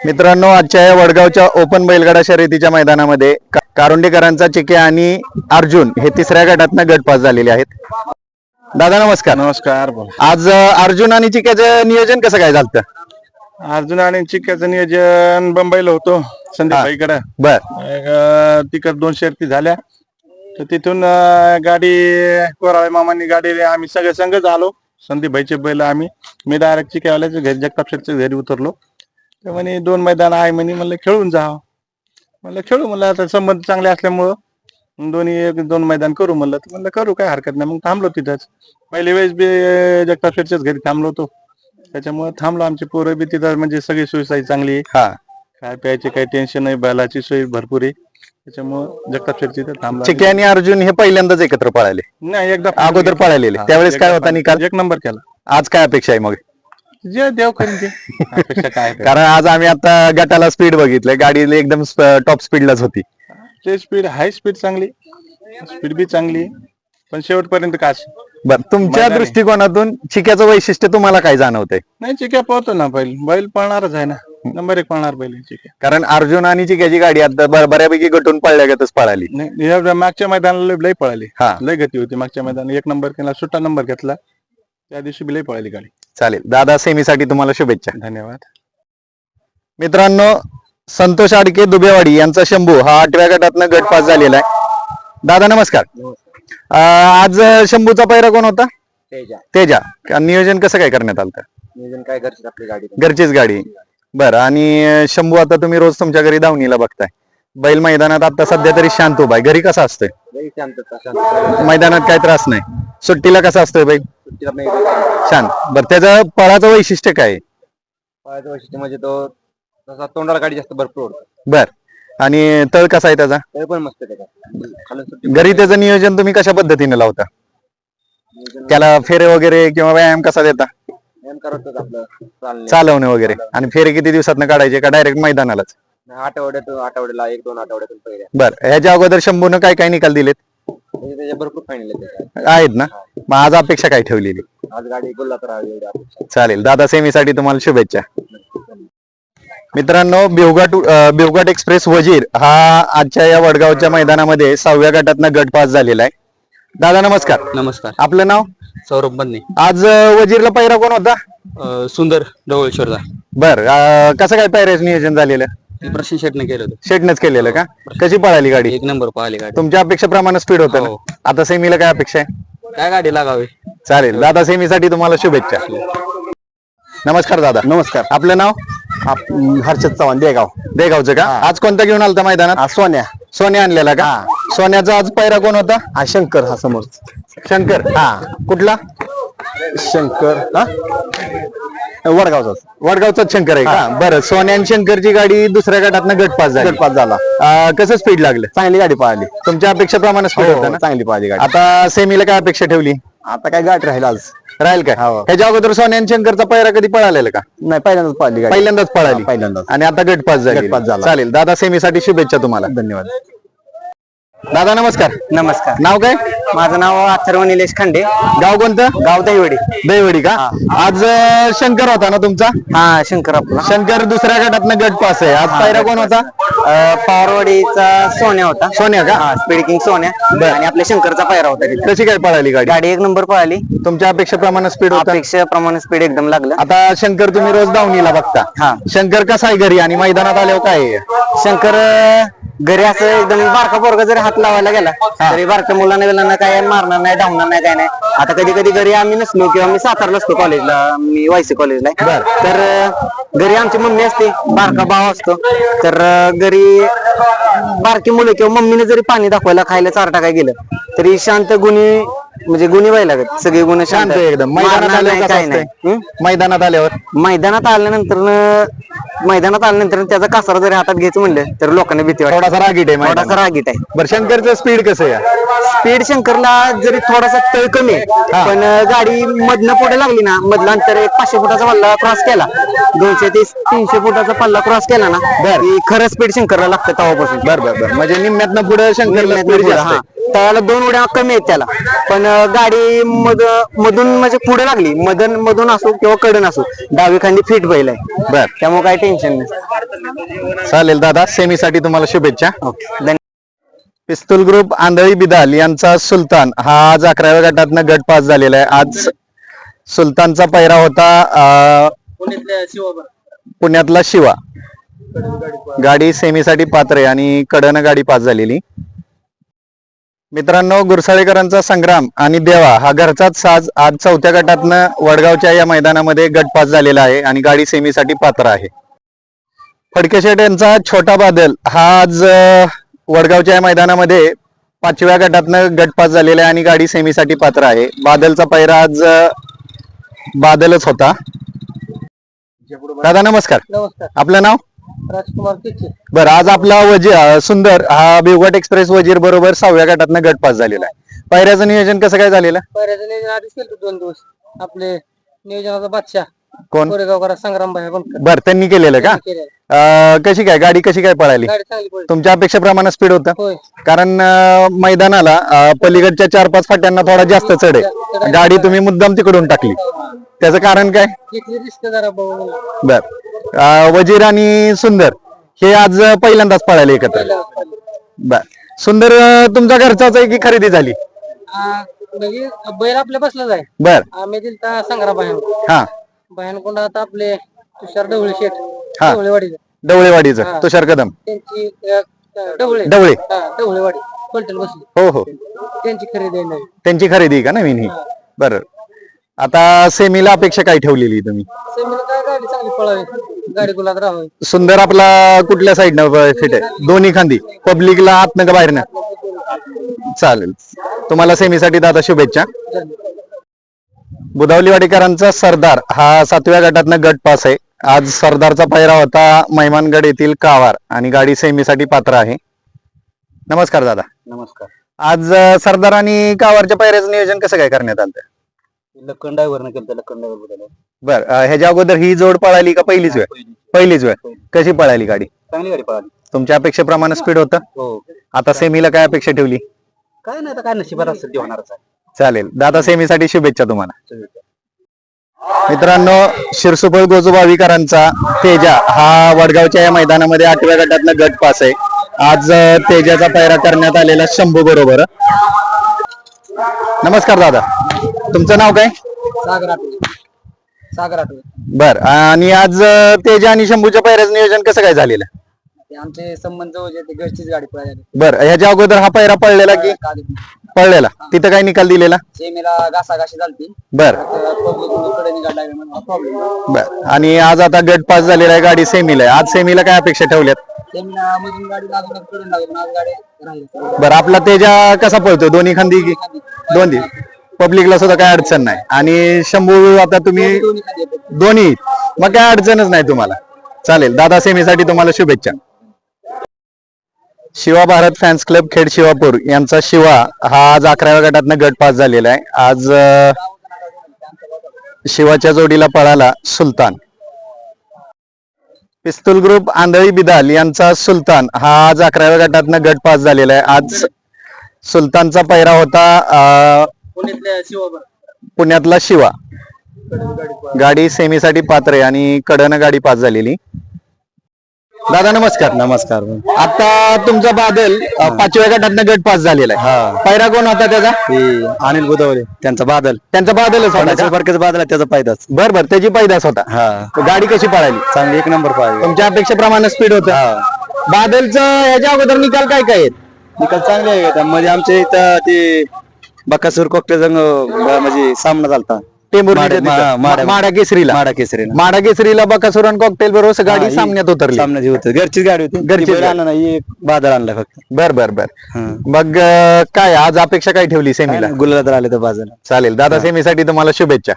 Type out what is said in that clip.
मित्रांनो आजच्या या वडगावच्या ओपन बैलगाडा शर्यतीच्या मैदानामध्ये कारुंडेकरांचा चिके आणि अर्जुन हे तिसऱ्या गटातनं गट पास झालेले आहेत. दादा नमस्कार. नमस्कार बोला. आज अर्जुन आणि चिक्याचं नियोजन कसं काय झालं अर्जुन आणि चिक्क्याचं नियोजन बंबईला होतो संदीप भाईकडे बर. तिकड दोन शर्ती झाल्या. तर तिथून गाडी कोराळे मामांनी गाडी आम्ही सगळे संघच आलो संदीप भाईचे बैल आम्ही. मी डायरेक्ट चिक्यावाल्याच्या घरी जगताप शेटच्या घरी उतरलो. तर म्हणे दोन मैदान आहे म्हणे. म्हणलं खेळून जा. म्हणलं खेळू. म्हणलं आता संबंध चांगले असल्यामुळं दोन्ही एक दोन मैदान करू. म्हणलं तर म्हणलं करू काय हरकत नाही. मग थांबलो तिथंच. पहिली वेळेस बी जगताप शेटच्याच घरी थांबलो होतो. त्याच्यामुळे थांबलो. आमची पोरं बी तिथं म्हणजे सगळी सोयी चांगली आहे. हा. काय प्यायचे काही टेन्शन नाही. बैलाची सोय भरपूर आहे. त्याच्यामुळं जगताप इथं थांबला. चिके आणि अर्जुन हे पहिल्यांदाच एकत्र पळाले. नाही एकदा अगोदर पळालेले. त्यावेळेस काय होता निकाल? एक नंबर केला. आज काय अपेक्षा आहे मग? जे देव अपेक्षा काय आहे? कारण आज आम्ही आता गटाला स्पीड बघितलंय गाडी एकदम टॉप स्पीडलाच होती. ते स्पीड हाय स्पीड चांगली. स्पीड बी चांगली. पण शेवटपर्यंत काच बर तुमच्या मैदानी. दृष्टिकोनातून चिक्याचं वैशिष्ट्य तुम्हाला काय जाणवतंय? नाही चिक्या पोहतो ना बैल. बैल पळणारच आहे ना. नंबर एक पळणार बैल आहे चिक्या. कारण अर्जुन आणि चिक्याची गाडी आता ब- बऱ्यापैकी गटून पळल्यागतच पळाली. नाही या मागच्या मैदानाला लय- लय पळाली. हा. लय गती होती मागच्या मैदानात एक नंबर केला सुट्टा नंबर घेतला. त्या दिवशी बी लय पळाली गाडी. चालेल. दादा सेमीसाठी तुम्हाला शुभेच्छा. धन्यवाद. मित्रांनो संतोष आडके दुबेवाडी यांचा शंभू हा आठव्या गटातनं गट पास झालेला आहे. दादा नमस्कार. अं, आज शंभूचा पैरा कोण होता? तेजा. तेजा. का- नियोजन कसं काय करण्यात आलं होतं? नियोजन काय घरचीच आपली गाडी घरचीच गाडी. बरं आणि अं, शंभू आता तुम्ही रोज तुमच्या घरी दावणीला बघताय. बैल मैदानात आता सध्या तरी शांत उभा आहे. घरी कसा असतोय? लई शांतता शांत मैदानात काय त्रास नाही. सुट्टीला कसा असतोय बैल? शांत बरं त्याचं पळाचं वैशिष्ट्य काय? आहे? पळायचं वैशिष्ट्य म्हणजे तो तसा तोंडाला गाडी जास्त भरपूर ओढतो. बर. आणि तळ कसा आहे त्याचा? तरी पण मस्त खालून सुट्टी घरी त्याचं नियोजन तुम्ही कशा पद्धतीने लावता? त्याला फेरे वगैरे किंवा व्यायाम कसा देता? नेम करतच आपलं. चालणे. चालवणे वगैरे. आणि फेरे किती दिवसात काढायचे का डायरेक्ट मैदानालाच? आठवड्यातून आठवड्याला एक दोन आठवड्यातून पहिले. बर. ह्याच्या अगोदर शंभूनं काय काय निकाल दिलेत? म्हणजे त्याच्या भरपूर फायनल आहे त्याच्यात. आहेत ना? मग आज अपेक्षा काय ठेवलेली? आज गाडी गुल्ला तर राहावी एवढी अपेक्षा. चालेल. दादा सेमीसाठी तुम्हाला शुभेच्छा. मित्रांनो बेवघाट अं, बेवघाट एक्सप्रेस वजीर हा आजच्या या वडगावच्या मैदानामध्ये सहाव्या गटातनं गट पास झालेला आहे. दादा नमस्कार. नमस्कार. आपलं नाव? सौरभ बन्ने. आज अं, वजीरला पैरा कोण होता? अं, सुंदर ढवळेश्वरचा बर अं, कसं काय पैऱ्याचं नियोजन झालेलं? ते प्रशिक्षण शेटने केलं होतं. शेटनेच केलेलं का? कशी पळाली गाडी? एक नंबर पाहिली गाडी. तुमच्या अपेक्षेप्रमाणे स्पीड होतं ना? हो. आता सेमीला काय अपेक्षा आहे? काय गाडी लागावी? चालेल. दादा सेमीसाठी तुम्हाला शुभेच्छा. नमस्कार दादा. नमस्कार. आपलं नाव? हर्षद चव्हाण देगाव. देगावचं का? आज कोणता घेऊन आलता मैदानात? सोन्या. सोन्या आणलेला का? सोन्याचा आज पैरा कोण होता? हा शंकर हा समोर शंकर. हा. कुठला? शंकर हा? वडगावचा. वडगावचाच शंकर आहे का? बरं सोन्या आणि शंकरची गाडी दुसऱ्या गटातनं गट पास झाली. पास झाला. अं, कसं स्पीड लागलं? चांगली गाडी पळाली. तुमच्या अपेक्षेप्रमाणे स्पीड होतं ना? चांगली पळाली गाडी. आता सेमीला काय अपेक्षा ठेवली? आता काय गाडी राहील आज. राहील काय? हो. ह्याच्या अगोदर सोन्या आणि शंकरचा पैरा कधी पळालेला का? नाही पहिल्यांदाच पळाली गाडी. पहिल्यांदाच पळाली. पहिल्यांदाच. आणि आता गटपास झाली. गटपास झाला. चालेल. दादा सेमीसाठी शुभेच्छा तुम्हाला. धन्यवाद. दादा नमस्कार. नमस्कार. नाव काय? माझं नाव अथर्व निलेश खांडे. गाव कोणतं? गाव दैवडी दैवडी का? आज अं, शंकर होता ना तुमचा? हा शंकर आपला. शंकर दुसऱ्या गटातनं गट पास आहे. आज पायरा कोण होता? अं, पवारवाडीचा सोन्या होता. सोन्या का? हा स्पीड किंग सोन्या. आणि आपल्या शंकरचा पायरा होता तिथे. कशी काय पळाली गाडी? गाडी एक नंबर पळाली. तुमच्या अपेक्षेप्रमाणे स्पीड होता? अपेक्षेप्रमाणे स्पीड एकदम लागलं. आता शंकर तुम्ही रोज दावणीला बघता. हा. शंकर कसा आहे घरी आणि मैदानात आल्यावर काय आहे? शंकर अं, घरी असं एकदम बारका पोरगा जरी हात लावायला गेला तरी बारक्या मुलांना वेळांना काय मारणार नाही धावणार नाही काय नाही. आता कधी कधी घरी आम्ही नसलो किंवा मी सातारला असतो कॉलेजला मी वायसी कॉलेजला आहे. तर अं, घरी आमची मम्मी असते बारका भाव असतो. तर अं, घरी बारकी मुलं किंवा मम्मीने जरी पाणी दाखवायला खायला चार टाकाय गेलं तरी शांत गुणी म्हणजे गुणी व्हायला लागत सगळे गुण शांत आहे एकदम. मैदानात मारणार आल्यावर नाही, कसं काय नाही. असतंय? हं? मैदानात आल्यावर? मैदानात आल्यानंतर मैदानात आल्यानंतर त्याचा कासारा जरी हातात घ्यायचं म्हणलं तर लोकांना भीती वाटते. थोडासा रागीट आहे मैदानात. थोडासा रागीट आहे. बरं शंकरचं स्पीड कसं आहे? स्पीड शंकरला जरी थोडासा तळ कमी आहे पण अं, गाडी मधनं पुढे लागली ना मधला अंतर एक पाचशे फुटाचा पल्ला क्रॉस केला. दोनशे ते तीनशे फुटाचा पल्ला क्रॉस केला ना की खरं स्पीड शंकरला लागतं तेव्हापासून. बर बर बर. म्हणजे निम्म्यातनं पुढे शंकरला निम्म्यातनं स्पीड पुढं, जास्त. आहे. तळाला दोन उड्या कमी आहेत त्याला. पण गाडी मध मधून म्हणजे पुढे लागली. मधून मधून असो किंवा कडन असो. डावी खांदी फिट बैल आहे. बर. त्यामुळे काही टेन्शन नाही. चालेल दादा. सेमीसाठी तुम्हाला शुभेच्छा. ओके. पिस्तूल ग्रुप आंधळी बिदाल यांचा सुलतान हा आज अकराव्या गटातनं गट पास झालेला आहे. आज सुलतानचा पैरा होता अं, पुण्यातला शिवा. गाडी सेमीसाठी पात्र आहे आणि कडनं गाडी पास झालेली. मित्रांनो गुरसाळेकरांचा संग्राम आणि देवा हा घरचाच साज आज चौथ्या गटातनं वडगावच्या या मैदानामध्ये गट पास झालेला आहे आणि गाडी सेमीसाठी पात्र आहे. फडकेशेट यांचा छोटा बादल हा आज वडगावच्या या मैदानामध्ये पाचव्या गटातनं गट पास झालेला आहे आणि गाडी सेमीसाठी पात्र आहे. बादलचा पैरा आज बादलच होता. दादा नमस्कार. नमस्कार. आपलं नाव? राजकुमार बरं आज आपला वजीर सुंदर हा बेवघाट एक्सप्रेस वजीर बरोबर सहाव्या गटातनं गट पास झालेला आहे. पायऱ्याचं नियोजन कसं काय झालेलं? पहिल्याचं नियोजन आधीच केलं दोन दिवस. आपले नियोजनाचा बादशाह कोण? कोरेगावकरा संग्राम भाई बनकर. बर त्यांनी केलेलं का? केलेलं. अं, कशी काय गाडी कशी काय पळाली? गाडी चांगली पडली तुमच्या अपेक्षेप्रमाणे स्पीड होतं? होय. कारण अं, मैदानाला अं, पलीकडच्या चार पाच फाट्यांना थोडा जास्त चढ आहे. गाडी तुम्ही मुद्दाम तिकडून टाकली. त्याचं कारण काय? घेतली रिस्क जरा भाऊ बर. वजीर आणि सुंदर हे आज पहिल्यांदाच पळाले एकत्र. बर. सुंदर तुमच्या घरचाच आहे की खरेदी झाली? म्हणजे बैल आपल्या बसलाच आहे. बर. आम्ही दिलता संग्राम भाई हा. भयानकोंड आता आपले तुषार ढवळे शेठ. हा. ढवळेवाडीचे. डवळेवाडीचं तुषार कदम. त्यांची अ, ढवळे. ढवळे. हा, ढवळेवाडी. पलटण बसली. हो हो. त्यांची खरेदी आहे नवीन त्यांची खरेदी आहे का नवीन ही. बर. आता सेमीला अपेक्षा काय ठेवलेली तुम्ही? सेमीला काय गाडी चांगली पळावी. गाडी सुंदर आपला कुठल्या साईडनं फिट आहे? दोन्ही खांदी. पब्लिकला आतनं का बाहेरनं चालेल. तुम्हाला सेमीसाठी दादा शुभेच्छा. बुधावलीवाडीकरांचा सरदार हा सातव्या गटातनं गट पास आहे. आज सरदारचा पैरा होता मैमानगड येथील कावार आणि गाडी सेमीसाठी पात्र आहे. नमस्कार दादा. नमस्कार. आज सरदार आणि कावारच्या पैऱ्याचं नियोजन कसं काय करण्यात आलं केलं बर अं, ह्याच्या अगोदर ही जोड पळाली का पहिलीच वेळ? पहिलीच वेळ. कशी पळाली गाडी? चांगली गाडी पळाली. तुमच्या अपेक्षेप्रमाणे स्पीड होतं? हो. आता सेमीला काय अपेक्षा ठेवली? काय नाही आता काय नशिबात असेल ते होणारच आहे. चालेल. दादा सेमीसाठी शुभेच्छा तुम्हाला. मित्रांनो शिरसुपळ गोजोबावीकरांचा तेजा हा वडगावच्या या मैदानामध्ये आठव्या गटातनं गट पास आहे. आज अं, तेजाचा पैरा करण्यात आलेला शंभू बरोबर. नमस्कार दादा. तुमचं नाव काय? सागर आठवले. सागर आठवले. बर. आणि आज अं, तेजा आणि शंभूच्या पैऱ्याचं नियोजन कसं काय झालेलं? ते आमचे संबंध ते घरचीच गाडी पळाली. बर. ह्याच्या अगोदर हा पैरा पडलेला की? पडलेला तिथं काय निकाल दिलेला? सेमीला घासाघाशी झालती. बर. पब्लिक प्रॉब्लेम बर. आणि आज आता गट पास झालेला आहे गाडी सेमीला आहे. आज सेमीला काय अपेक्षा ठेवल्यात? सेमीला मधून गाडी लागून कडून लागली. पण आज गाडी राहिली. बरं आपला तेजा कसा पळतो दोन्ही खांदी की दोन्ही पब्लिकला सुद्धा काय अडचण नाही. आणि शंभू आता तुम्ही दोन्ही? मग काय अडचणच नाही तुम्हाला. चालेल. दादा सेमीसाठी तुम्हाला शुभेच्छा. शिवा भारत फॅन्स क्लब खेड शिवापूर यांचा शिवा हा आज अकराव्या गटातनं गट पास झालेला आहे. आज अं, शिवाच्या जोडीला पळाला सुलतान. पिस्तूल ग्रुप आंधळी बिदाल यांचा सुलतान हा आज अकराव्या गटातनं गट पास झालेला आहे. आज सुलतानचा पहिरा होता पुण्यातला शिवा. गाडी सेमीसाठी पात्र आहे आणि कडनं गाडी पास झालेली. दादा नमस्कार नमस्कार. आता तुमचा बादल अं, पाचव्या गटातनं गट पास झालेला आहे. पैरा कोण होता त्याचा? अनिल बुधवले त्यांचा बादल. त्यांचा बादलच होता का? बादल आहे त्याचा पायदाच बर बर त्याची पैदास होता. हा. गाडी कशी पळाली? चांगली एक नंबर पाहिजे तुमच्या अपेक्षेप्रमाणे स्पीड होत. बादलचं ह्याच्या अगोदर निकाल काय काय आहेत? निकाल चांगले आहे का म्हणजे आमच्या इथं ते बकासूर कोकटे संघ म्हणजे सामना झालता. टेंभुर्णीच्या माडा- तिथं. माडा- माडा केसरीला माडा केसरी माडा केसरीला बकासुरन कॉकटेल बरोबर गाडी सामन्यात उतरली. सामन्याची होती घरचीच गाडी होती. घरचीच घरची गाडी. आणला नाही एक बादल आणला फक्त. बर बर बर. हं. मग अं, काय आज अपेक्षा काय ठेवली सेमीला? गुलाला तर आले तर बाजूला. चालेल. दादा सेमीसाठी तुम्हाला शुभेच्छा.